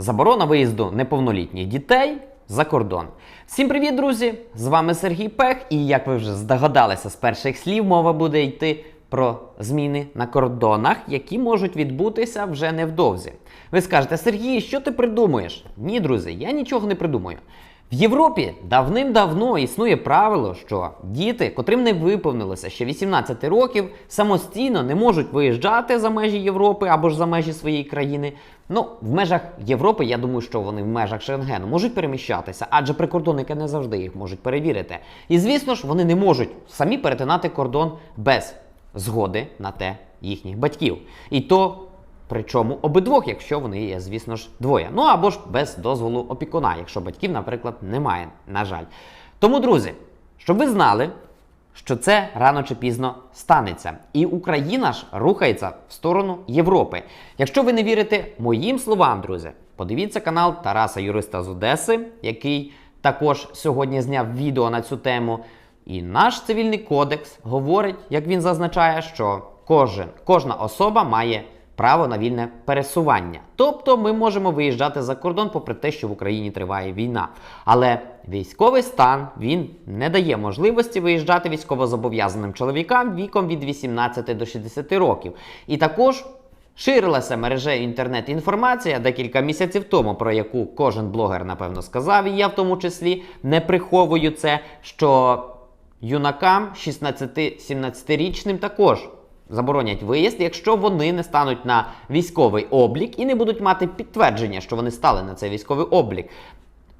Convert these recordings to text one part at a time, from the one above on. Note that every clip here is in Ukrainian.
Заборона виїзду неповнолітніх дітей за кордон. Всім привіт, друзі! З вами Сергій Пех, і як ви вже здогадалися з перших слів, мова буде йти про зміни на кордонах, які можуть відбутися вже невдовзі. Ви скажете, Сергій, що ти придумуєш? Ні, друзі, я нічого не придумую. В Європі давним-давно існує правило, що діти, котрим не виповнилося ще 18 років, самостійно не можуть виїжджати за межі Європи або ж за межі своєї країни. Ну, в межах Європи, я думаю, що вони в межах Шенгену можуть переміщатися, адже прикордонники не завжди їх можуть перевірити. І звісно ж, вони не можуть самі перетинати кордон без згоди на те їхніх батьків. І то Причому обидвох, якщо вони є, звісно ж, двоє. Ну або ж без дозволу опікуна, якщо батьків, наприклад, немає, на жаль. Тому, друзі, щоб ви знали, що це рано чи пізно станеться. І Україна ж рухається в сторону Європи. Якщо ви не вірите моїм словам, друзі, подивіться канал Тараса Юриста з Одеси, який також сьогодні зняв відео на цю тему. І наш цивільний кодекс говорить, як він зазначає, що кожен, кожна особа має право на вільне пересування. Тобто ми можемо виїжджати за кордон, попри те, що в Україні триває війна. Але військовий стан він не дає можливості виїжджати військовозобов'язаним чоловікам віком від 18 до 60 років. І також. Ширилася мережею інтернет-інформація декілька місяців тому, про яку кожен блогер, напевно, сказав, і я в тому числі не приховую це, що юнакам 16-17-річним також заборонять виїзд, якщо вони не стануть на військовий облік і не будуть мати підтвердження, що вони стали на цей військовий облік.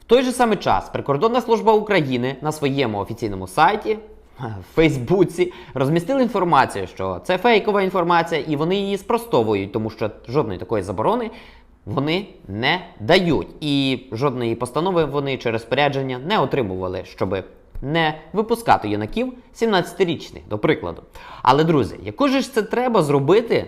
В той же самий час Прикордонна служба України на своєму офіційному сайті. В Фейсбуці розмістили інформацію, що це фейкова інформація, і вони її спростовують, тому що жодної такої заборони вони не дають. І жодної постанови вони через спорядження не отримували, щоб не випускати юнаків 17-річних, до прикладу. Але, друзі, яку ж це треба зробити,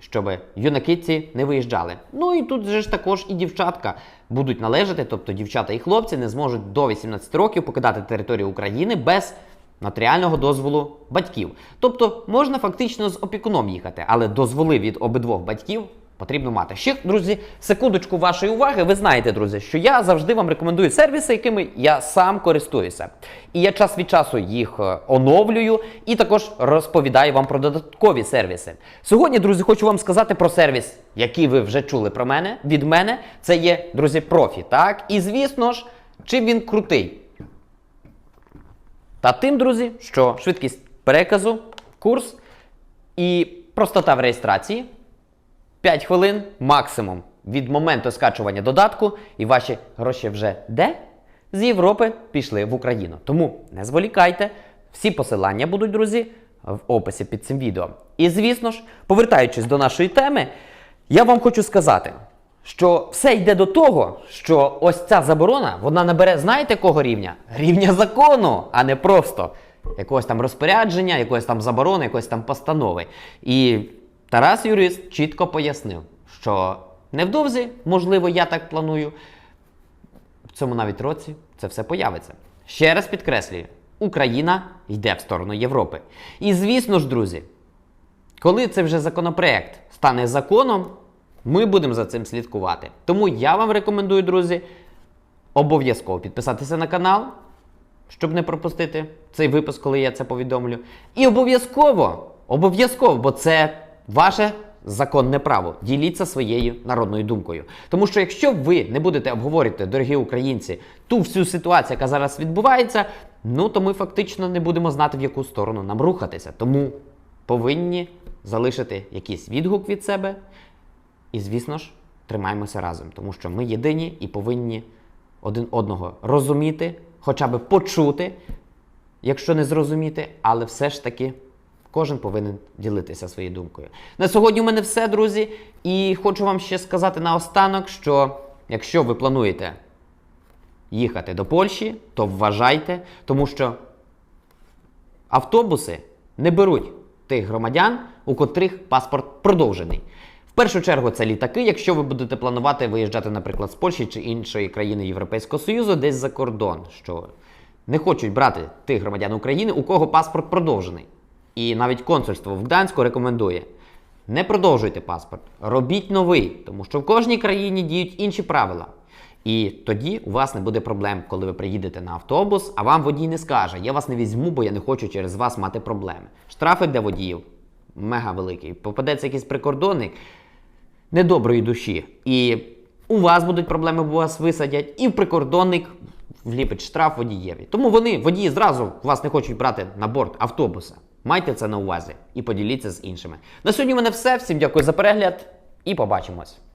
щоб юнаки ці не виїжджали? Ну і тут же ж також і дівчатка будуть належати, тобто дівчата і хлопці не зможуть до 18 років покидати територію України без нотаріального дозволу батьків. Тобто можна фактично з опікуном їхати, але дозволи від обидвох батьків потрібно мати. Ще, друзі, секундочку вашої уваги. Ви знаєте, друзі, що я завжди вам рекомендую сервіси, якими я сам користуюся. І я час від часу їх е, оновлюю і також розповідаю вам про додаткові сервіси. Сьогодні, друзі, хочу вам сказати про сервіс, який ви вже чули про мене від мене. Це є, друзі, профі. Так, і звісно ж, чим він крутий. Та тим, друзі, що швидкість переказу, курс і простота в реєстрації 5 хвилин максимум від моменту скачування додатку, і ваші гроші вже де? З Європи пішли в Україну. Тому не зволікайте, всі посилання будуть, друзі, в описі під цим відео. І звісно ж, повертаючись до нашої теми, я вам хочу сказати, що все йде до того, що ось ця заборона, вона набере, знаєте, кого рівня? Рівня закону, а не просто якогось там розпорядження, якоїсь там заборони, якоїсь там постанови. І Тарас Юрист чітко пояснив, що невдовзі, можливо, я так планую, в цьому навіть році це все появиться. Ще раз підкреслюю, Україна йде в сторону Європи. І звісно ж, друзі, коли це вже законопроект стане законом, ми будемо за цим слідкувати. Тому я вам рекомендую, друзі, обов'язково підписатися на канал, щоб не пропустити цей випуск, коли я це повідомлю. І обов'язково, обов'язково, бо це ваше законне право. Діліться своєю народною думкою. Тому що якщо ви не будете обговорювати, дорогі українці, ту всю ситуацію, яка зараз відбувається, ну то ми фактично не будемо знати, в яку сторону нам рухатися. Тому повинні залишити якийсь відгук від себе. І, звісно ж, тримаємося разом, тому що ми єдині і повинні один одного розуміти, хоча б почути, якщо не зрозуміти, але все ж таки кожен повинен ділитися своєю думкою. На сьогодні у мене все, друзі. І хочу вам ще сказати наостанок, що якщо ви плануєте їхати до Польщі, то вважайте, тому що автобуси не беруть тих громадян, у котрих паспорт продовжений. В першу чергу це літаки, якщо ви будете планувати виїжджати, наприклад, з Польщі чи іншої країни Європейського Союзу, десь за кордон, що не хочуть брати тих громадян України, у кого паспорт продовжений. І навіть консульство в Гданську рекомендує Не продовжуйте паспорт, робіть новий, тому що в кожній країні діють інші правила. І тоді у вас не буде проблем, коли ви приїдете на автобус, а вам водій не скаже: я вас не візьму, бо я не хочу через вас мати проблеми. Штрафи для водіїв мега великий. Попадеться якийсь прикордонник недоброї душі. І у вас будуть проблеми, бо вас висадять, і в прикордонник вліпить штраф водієві. Тому вони, водії, зразу вас не хочуть брати на борт автобуса. Майте це на увазі і поділіться з іншими. На сьогодні мене все. Всім дякую за перегляд і побачимось.